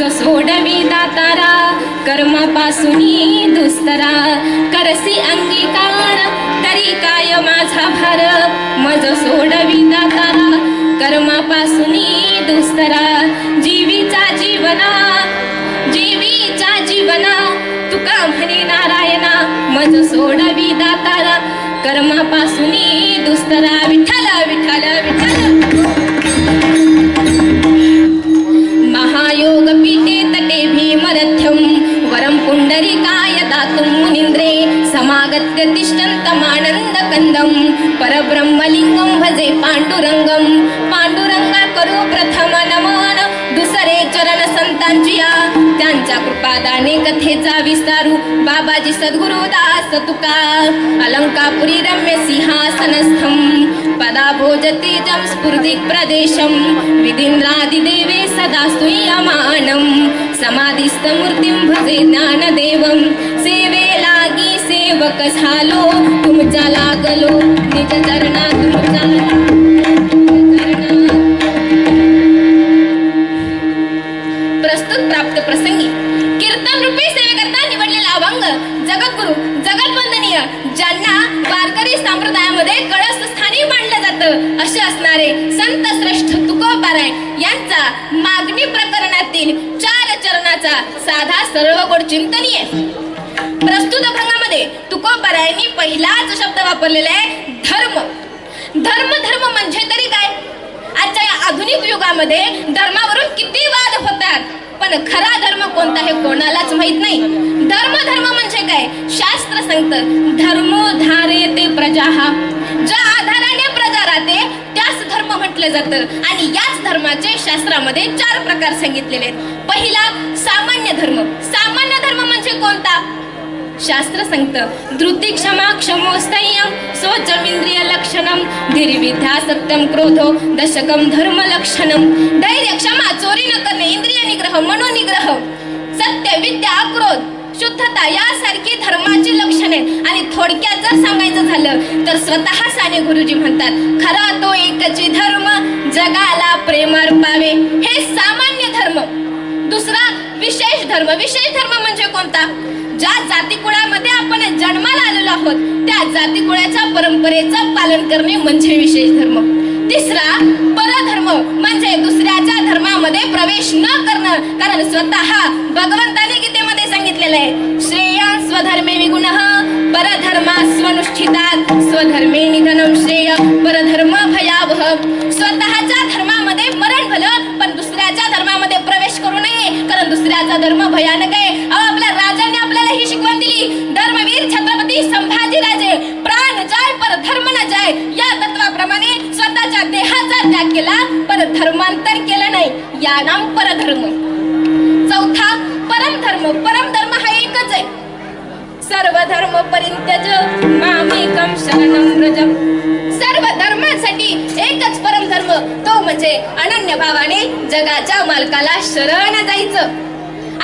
मज सोडवी दातारा कर्मापासून दुस्तरा करसी अंगीकार तरी काय माझा भार? मज सोडवी दातारा कर्मापासूनही दुस्तरा जीवीचा जीवना जीवीचा जीवना तुका म्हणे नारायणा मज सोडवी दातारा कर्मापासूनही दुस्तरा विठ्ठल विठ्ठल विठ्ठल. पुण्डरीकाय मुनीन्द्रे समागत्य तिष्ठन्तमानन्दकन्दं परब्रह्मलिङ्गं भजे पाण्डुरङ्गं पाण्डुरङ्गं करो प्रथम नमः चरण त्यांच्या कृपादाने कथेचा विस्तारू. बाबाजी सद्गुरु दास तुका. अलंकापुरी रम्य सिंहासनस्थम पदा भोजते जम स्फुर्दिक् प्रदेशम विदिन्द्रादिदेवे सदा स्तूयमानं समाधिस्थमूर्तिं भजे ज्ञानदेवं. सेवे लागी सेवक झालो तुमचा लागलो. निज चरणा तुमचा श्रेष्ठ तुकोबाराय यांचा मागणी प्रकरणातील चार चरणाचा साधा सरळ गोड चिंतनीय. प्रस्तुत अभंगामध्ये तुकोबारायांनी पहिलाच शब्द वापरलेला आहे धर्म. धर्म धर्म म्हणजे तरी काय? आजच्या या आधुनिक युगामध्ये धर्मावरून किती वाद होतात? पण खरा धर्म कोणता हे कोणालाच माहीत नाही. धर्म धर्म म्हणजे काय? शास्त्र सांगतं धर्मो धारेते प्रजा. हा ज्या आधार म्हटलं जातं. आणि याच धर्माचे शास्त्रामध्ये चार प्रकार सांगितलेले आहेत. पहिला सामान्य धर्म. सामान्य धर्म म्हणजे कोणता? शास्त्र सांगतं. धृती क्षमा क्षमो संयम सोचमिंद्रिय लक्षणम धीरविद्या सत्यम क्रोधो दशकम धर्म लक्षणम धैर्य क्षमा चोरी न करणे इंद्रिय निग्रह मनोनिग्रह. सत्य विद्या क्रोध. शुद्धता यासारखी धर्माची लक्षणे आणि थोडक्यात जर सांगायचं झालं तर स्वतः साने गुरुजी म्हणतात खरा तो एकची धर्म जगाला प्रेमार पावे हे सामान्य धर्म. दुसरा विशेष धर्म. विशेष धर्म म्हणजे कोणता? ज्या जाती कुळामध्ये आपण जन्माला आलेलो आहोत त्या जाती कुळाच्या परंपरेचं पालन करणे म्हणजे विशेष धर्म. तिसरा परधर्म म्हणजे दुसऱ्याच्या धर्मामध्ये प्रवेश न करणं कारण स्वतः भगवंताने सांगितलेलं आहे श्रेया स्वधर्मे विगुण परधर्मा स्वनुष्ठितात स्वधर्मे निधनम श्रेय परधर्म भयावह स्वतःच्या धर्मामध्ये मरण भलं पण दुसऱ्याच्या धर्मामध्ये प्रवेश करू नये कारण दुसऱ्याचा धर्म भयानक आहे. अहो आपल्या राजाने आपल्याला ही शिकवण दिली. धर्मवीर छत्रपती संभाजी राजे प्राण जाय पर धर्म न जाय या तत्वाप्रमाणे स्वतःच्या देहाचा त्याग केला पर धर्मांतर केलं नाही. या नाम परधर्म. चौथा परम धर्म परम सर्व धर्म परित्यज मामेकम शरणम व्रज. सर्व धर्मांसाठी एकच परम धर्म तो म्हणजे अनन्य भावाने जगाच्या मालकाला शरण जायचं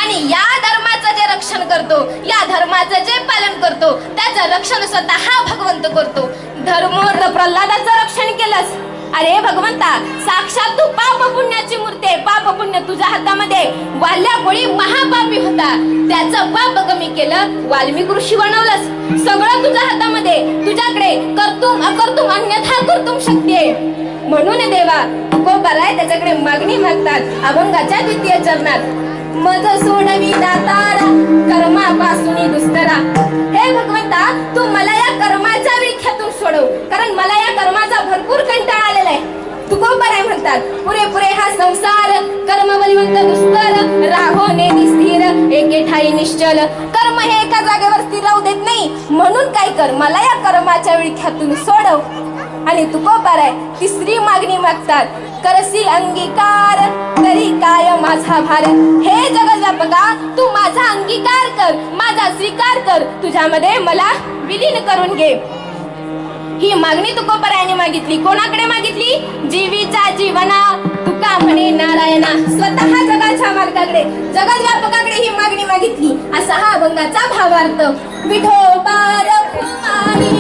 आणि या धर्माचं जे रक्षण करतो या धर्माचं जे पालन करतो त्याचं रक्षण स्वतः भगवंत करतो. धर्म प्रल्हादाचं रक्षण केलंस. अरे भगवंता साक्षात तू पाप पुण्याची मूर्ती आहे. पाप पुण्य तुझ्या हातामध्ये. वाल्या कोळी महापापी होता. त्याचं पाप कमी केलं वाल्मिक ऋषी बनवलंस. सगळं तुझ्या हातामध्ये. तुझ्याकडे कर्तुम अकर्तुम अन्यथा कर्तुम शक्ती आहे. म्हणून देवा तुकोबाला त्याच्याकडे मागणी मागतात. अभंगाच्या द्वितीय चरणात. मज सोडवी दातारा कर्मापासून दुस्तरा हे भगवंता तू मला या कर्माच्या विख्यातून सोडव कारण मला या कर्माचा भरपूर कंटाळा आलेला आहे. तुकोबर आहे म्हणतात. पुरेपुरे हा संसार कर्म बलिवंत दुस्तर राहो नेदी स्थिर एके ठाई निश्चल. कर्म हे एका जागेवर स्थिर राहू देत नाही. म्हणून काय कर मला या कर्माच्या विख्यातून सोडव. आणि तुकोबार आहे तिसरी मागणी मागतात. करसी अंगीकार तरी काय माझा भारत हे जगजपका तू माझा अंगीकार कर माझा स्वीकार कर. तुझ्यामध्ये मला विलीन करून घे. ही मागणी तुकोबरायाने मागितली. कोणाकडे मागितली? जीवीच्या जीवना. तुका म्हणे नारायणा स्वतः जगाच्या मालकाकडे. जगद्व्यापकाकडे ही मागणी मागितली. असा हा अभंगाचा भावार्थ. विठोबार कुमारी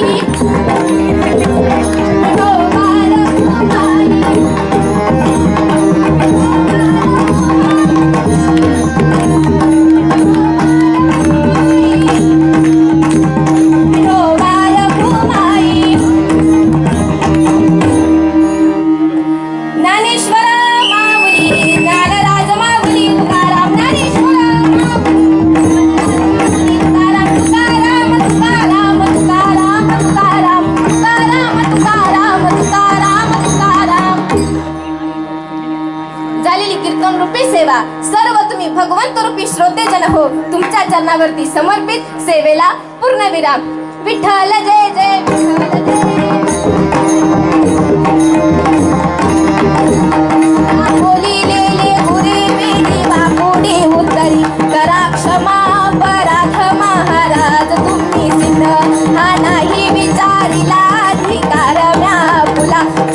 सेवा. सर्व तुम्ही भगवंत रूपी श्रोते जला हो. तुमच्या चरणावरती समर्पित सेवेला पूर्णविराम विठ्ठल जय जय विठ्ठल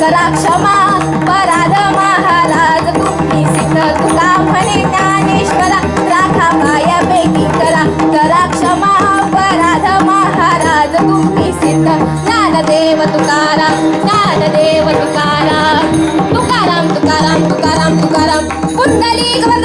करा क्षमा देव तुकाराम ज्ञानदेव तुकाराम. तुकाराम तुकाराम तुकाराम तुकाराम. कुंडली